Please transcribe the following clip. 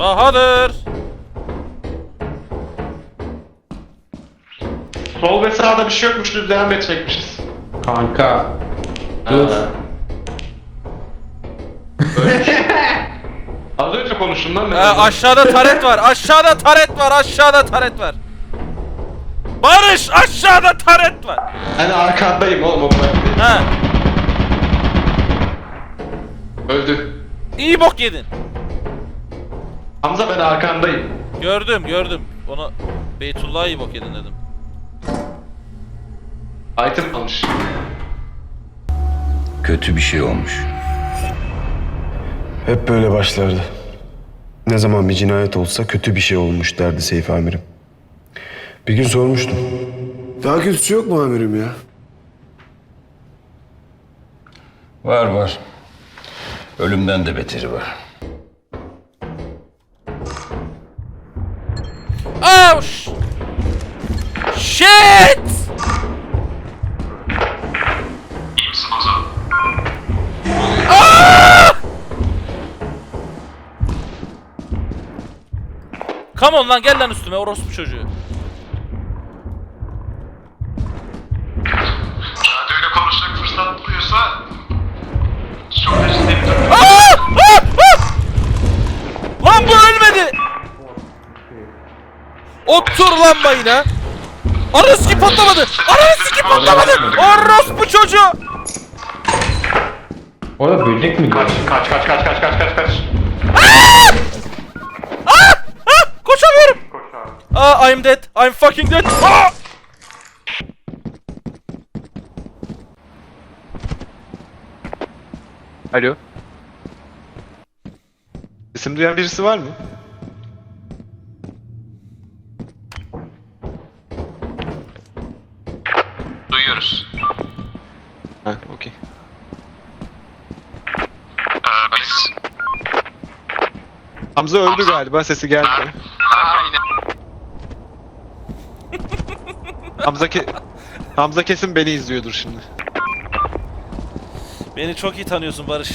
Bahadır. Sol ve sağda bir şey yokmuş düz devam edecekmişiz. Kanka. Dur. Ha. Az önce konuştum lan. Ee, aşağıda taret var. Aşağıda taret var. Aşağıda taret var. Barış aşağıda taret var. Hani arkandayım oğlum o bırak değil. Ha, Öldü. iyi bok yedin. Hamza ben arkandayım. Gördüm, gördüm. Onu Beytullah'a iyi bok yedin dedim. Item almış. Kötü bir şey olmuş. Hep böyle başlardı. Ne zaman bir cinayet olsa kötü bir şey olmuş derdi Seyfi amirim. Bir gün sormuştum. Daha kötüsü yok mu amirim ya? Var var. Ölümden de beteri var. Oh, sh- shit! Ah! Come on lan gel lan üstüme orospu çocuğu. Otur lan bayına. Arası ki patlamadı. Arası ki patlamadı. Orospu çocuğu. Orada böcek mi Kaç kaç kaç kaç kaç kaç kaç kaç. Ah! Koşamıyorum. Ah, I'm dead. I'm fucking dead. Ah! Alo. İsim duyan birisi var mı? Hamza öldü galiba sesi geldi. Aynen. Hamza ke Hamza kesin beni izliyordur şimdi. Beni çok iyi tanıyorsun Barış.